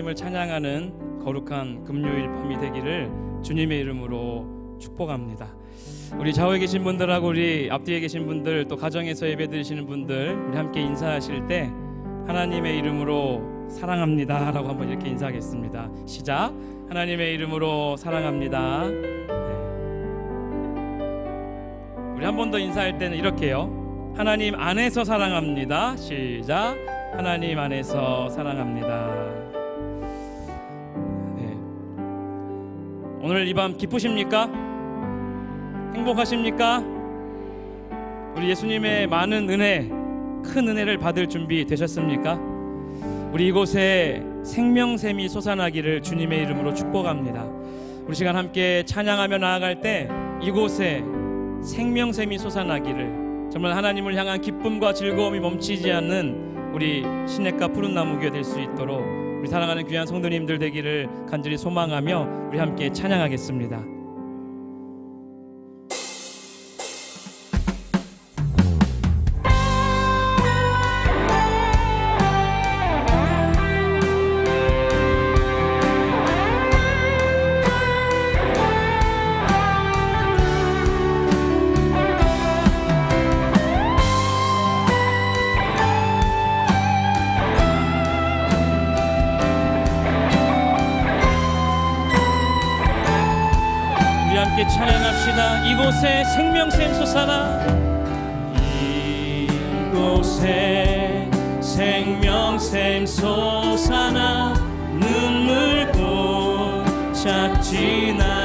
하나님을 찬양하는 거룩한 금요일 밤이 되기를 주님의 이름으로 축복합니다. 우리 좌우에 계신 분들하고 우리 앞뒤에 계신 분들 또 가정에서 예배드리시는 분들 우리 함께 인사하실 때 하나님의 이름으로 사랑합니다라고 한번 이렇게 인사하겠습니다. 시작. 하나님의 이름으로 사랑합니다. 네. 우리 한 번 더 인사할 때는 이렇게요. 하나님 안에서 사랑합니다. 시작. 하나님 안에서 사랑합니다. 오늘 이 밤 기쁘십니까? 행복하십니까? 우리 예수님의 많은 은혜, 큰 은혜를 받을 준비 되셨습니까? 우리 이곳에 생명샘이 솟아나기를 주님의 이름으로 축복합니다. 우리 시간 함께 찬양하며 나아갈 때 이곳에 생명샘이 솟아나기를 정말 하나님을 향한 기쁨과 즐거움이 멈추지 않는 우리 시냇가 푸른 나무 교회 될 수 있도록 우리 사랑하는 귀한 성도님들 되기를 간절히 소망하며 우리 함께 찬양하겠습니다. 함께 찬양합시다. 이곳에 생명샘 솟아나 이곳에 생명샘 솟아나 눈물고 착 지나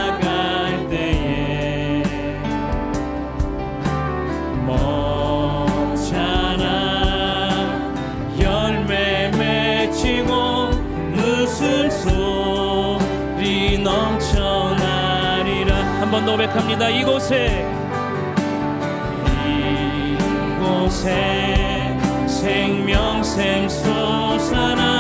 한번더 고백합니다. 이곳에. 이곳에 생명샘 솟아나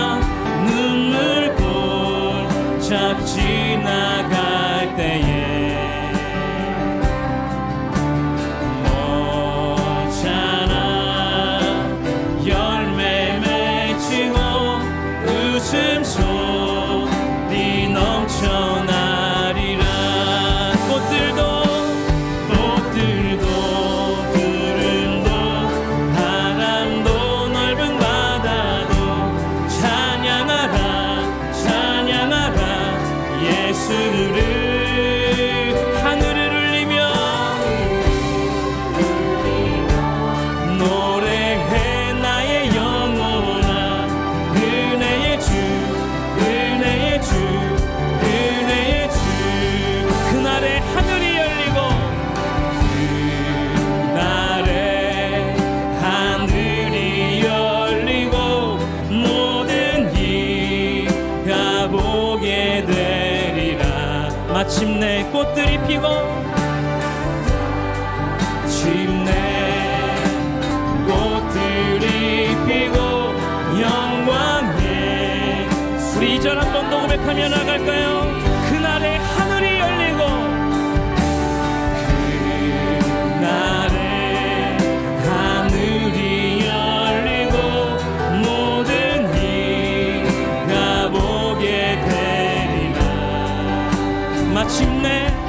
마침내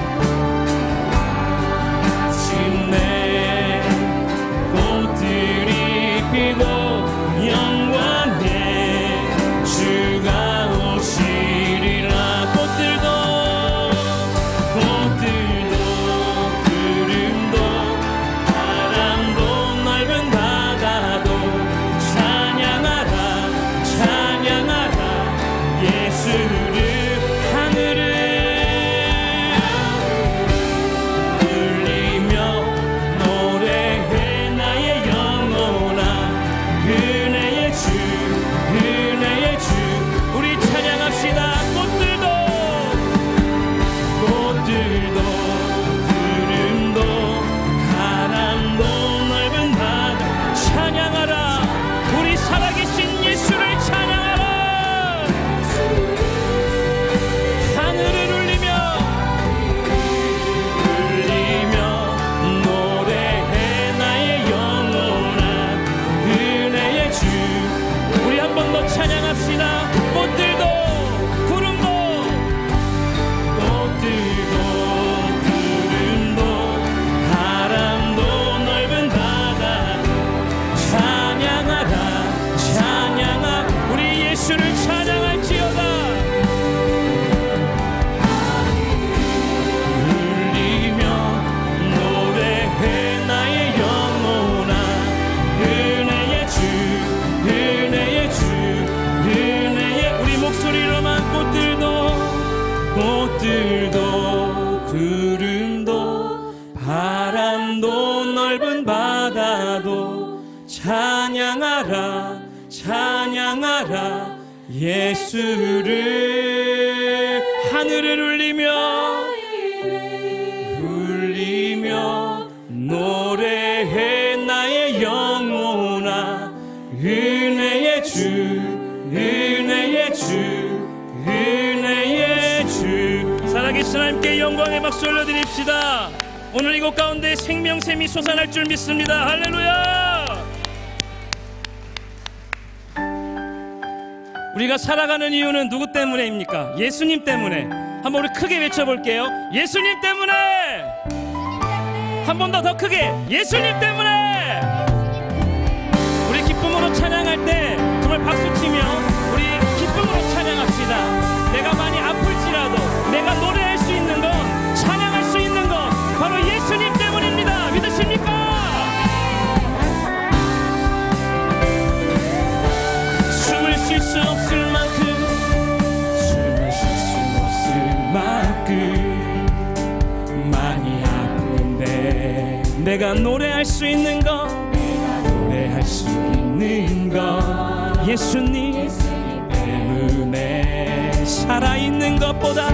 예수를 찾 예수를 하늘을 울리며 울리며 노래해 나의 영혼아. 은혜의 주 은혜의 주 은혜의 주. 살아계신 하나님께 영광의 박수 올려드립시다. 오늘 이곳 가운데 생명샘이 솟아날 줄 믿습니다. 할렐루야 우리가 살아가는 이유는 누구 때문에입니까? 예수님 때문에. 한번 우리 크게 외쳐볼게요. 예수님 때문에. 한 번 더 더 크게. 예수님 때문에. 우리 기쁨으로 찬양할 때 정말 박수 치며 내가 노래할 수 있는 것. 노래할 수 있는 것. 예수님 때문에 살아있는 것보다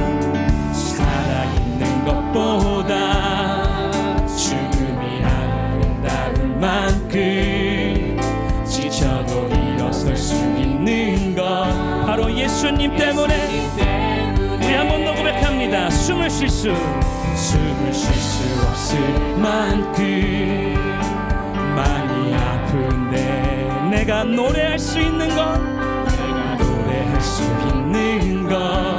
살아있는 것보다 죽음이 아름다울 만큼 지쳐도 일어설 수 있는 것. 바로 예수님 때문에. 우리 한번 더 고백합니다. 숨을 쉴 수 숨을 쉴 수 없을 만큼 많이 아픈데 내가 노래할 수 있는 것 내가 노래할 수 있는 것.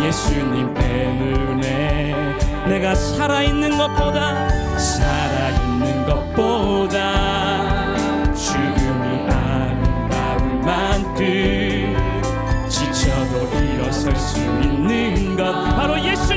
예수님 때문에 내가 살아있는 것보다 살아있는 것보다 죽음이 아름다울 만큼 지쳐도 일어설 수 있는 것. 바로 예수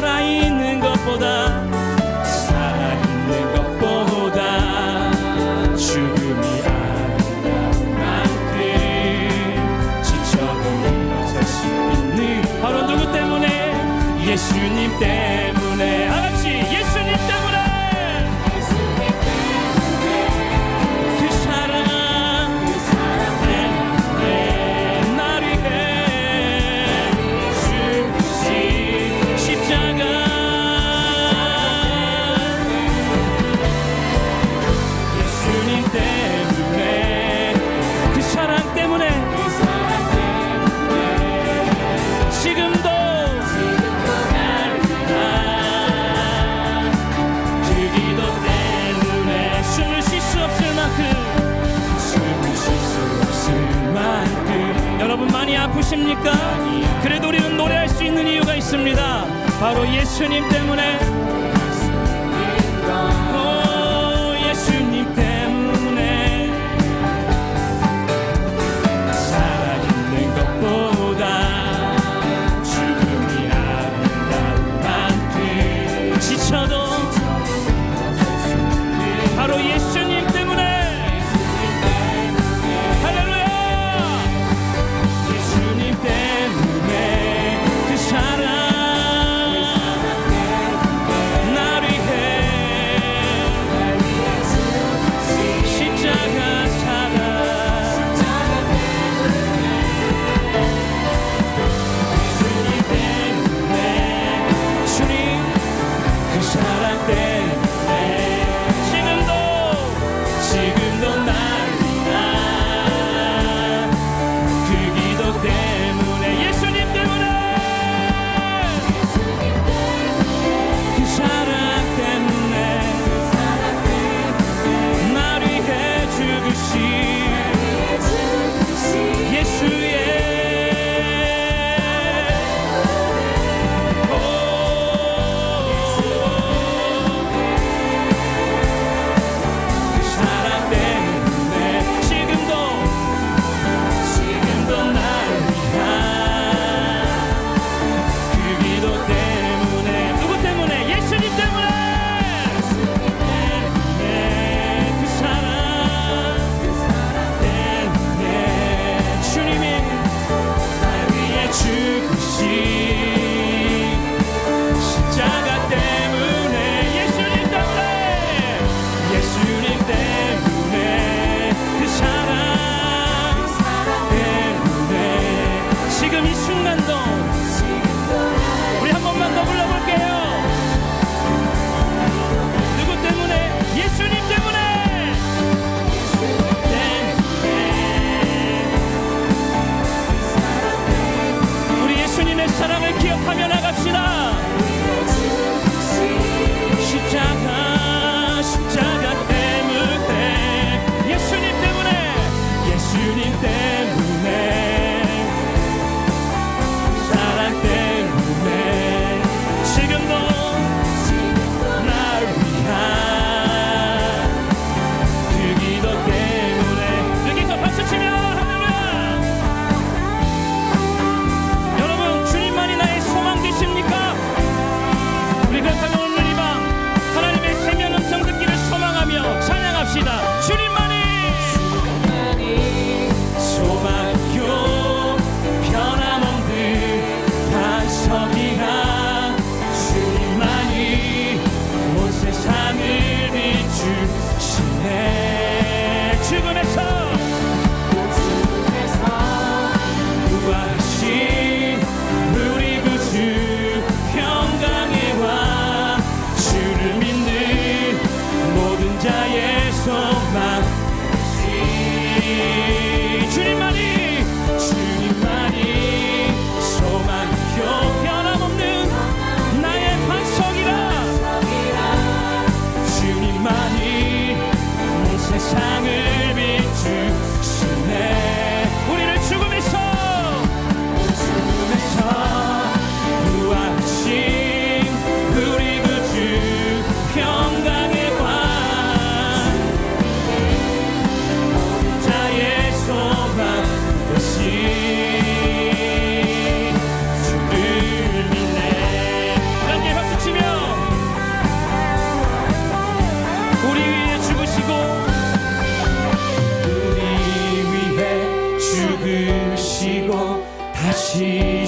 때문 아프십니까? 그래도 우리는 노래할 수 있는 이유가 있습니다 바로 예수님 때문에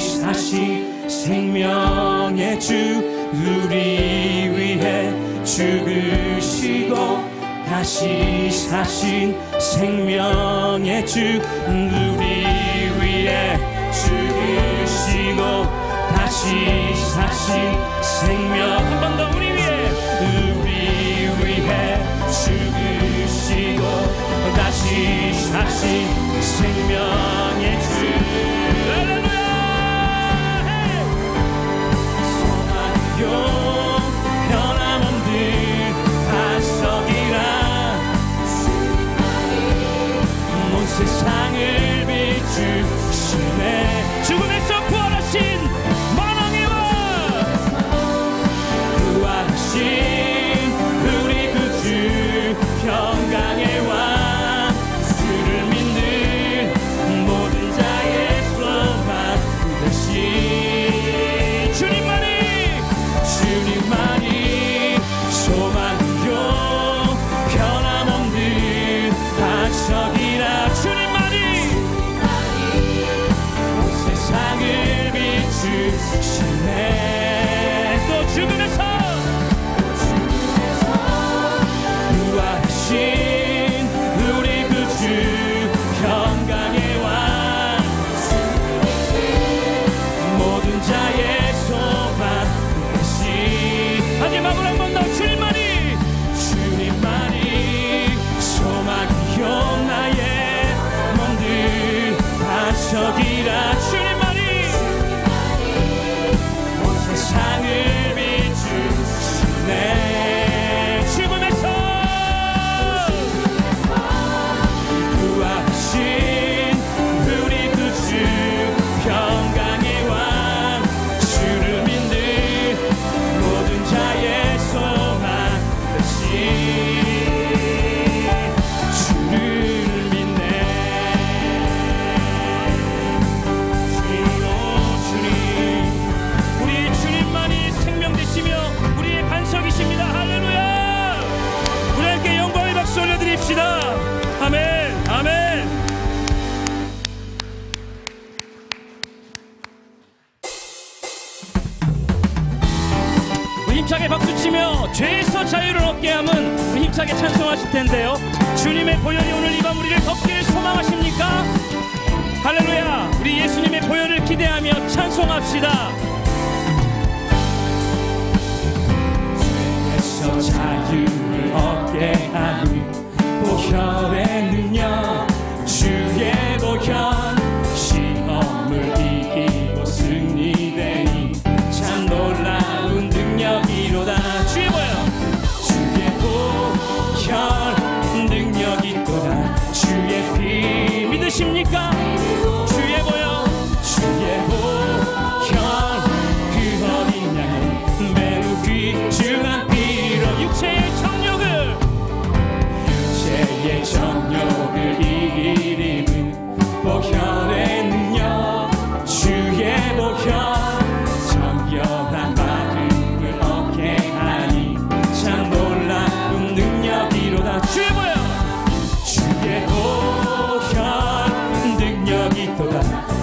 사신 생명의 주 우리 위해 죽으시고 다시 사신 생명의 주 우리 위해 죽으시고 다시 사신 생명. 한 번 더 우리 위해. 우리 위해 죽으시고 다시 사신 생명의 주. 세상을 비추시네. 죽음의 텐데요. Nada.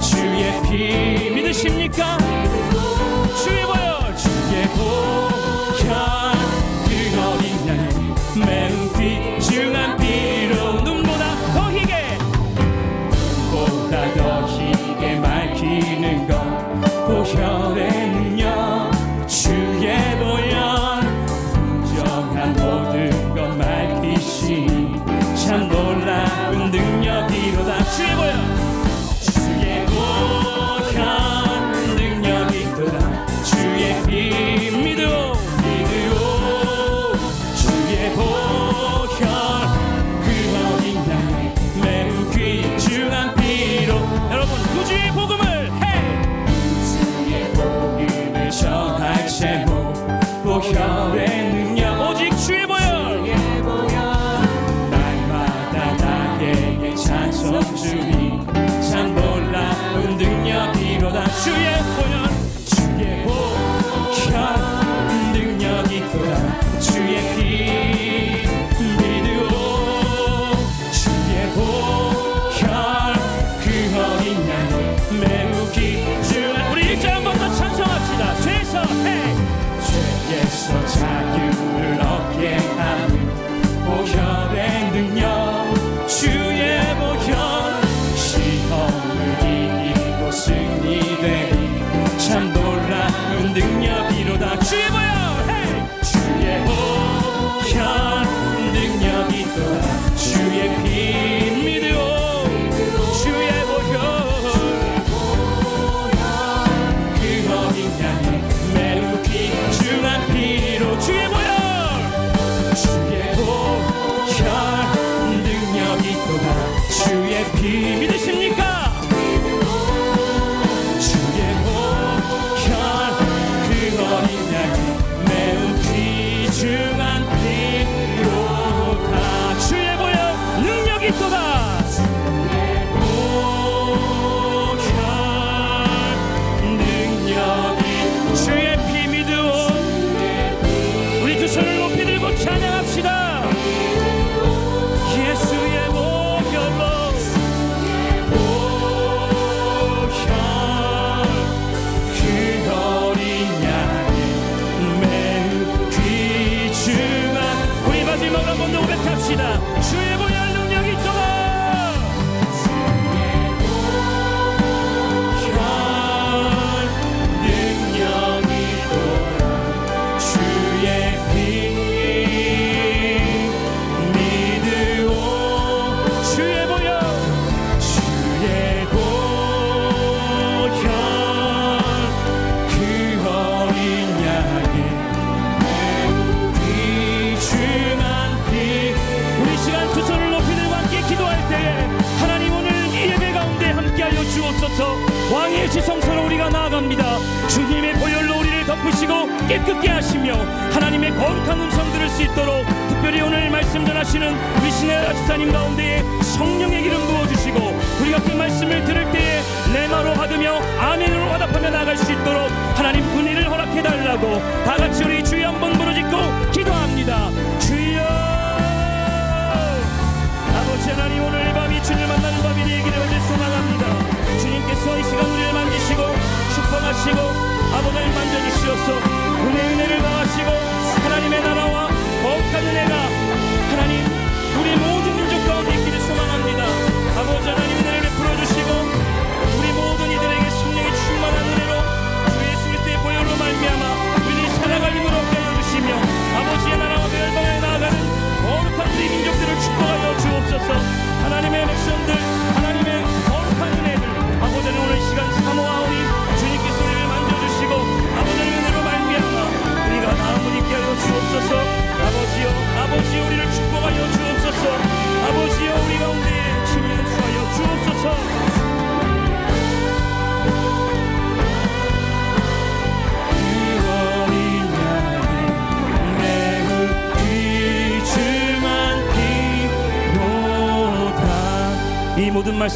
덮으시고 깨끗게 하시며 하나님의 거룩한 음성 들을 수 있도록 특별히 오늘 말씀 전하시는 우리 신혜라 집사님 가운데에 성령의 기름 부어주시고 우리가 그 말씀을 들을 때에 내 마로 받으며 아멘으로 화답하며 나아갈 수 있도록 하나님 은혜를 허락해달라고 다 같이 우리 주여 한번 부르짖고 기도합니다. 주여! 아버지 하나님 오늘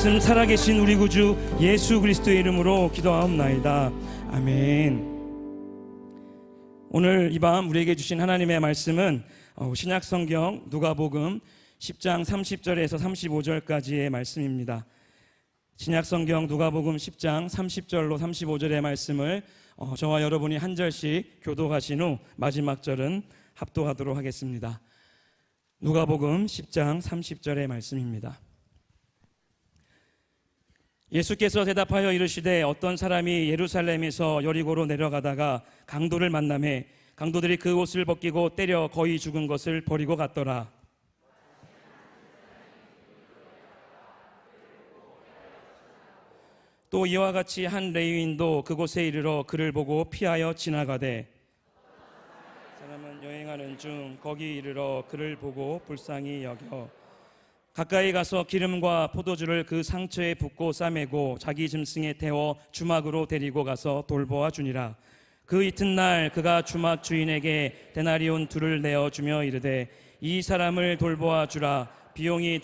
말씀 살아계신 우리 구주 예수 그리스도의 이름으로 기도하옵나이다 아멘 오늘 이 밤 우리에게 주신 하나님의 말씀은 어, 신약 성경 누가복음 10장 30절에서 35절까지의 말씀입니다. 신약 성경 누가복음 10장 30절로 35절의 말씀을 어, 저와 여러분이 한 절씩 교도하신 후 마지막 절은 합독하도록 하겠습니다. 누가복음 10장 30절의 말씀입니다. 예수께서 대답하여 이르시되 어떤 사람이 예루살렘에서 여리고로 내려가다가 강도를 만남에 강도들이 그 옷을 벗기고 때려 거의 죽은 것을 버리고 갔더라. 또 이와 같이 한 레위인도 그곳에 이르러 그를 보고 피하여 지나가되 사람은 여행하는 중 거기 이르러 그를 보고 불쌍히 여겨 가까이 가서 기름과 포도주를 그 상처에 붓고 싸매고 자기 짐승에 태워 주막으로 데리고 가서 돌보아 주니라. 그 이튿날 그가 주막 주인에게 데나리온 둘을 내어 주며 이르되 이 사람을 돌보아 주라. 비용이 더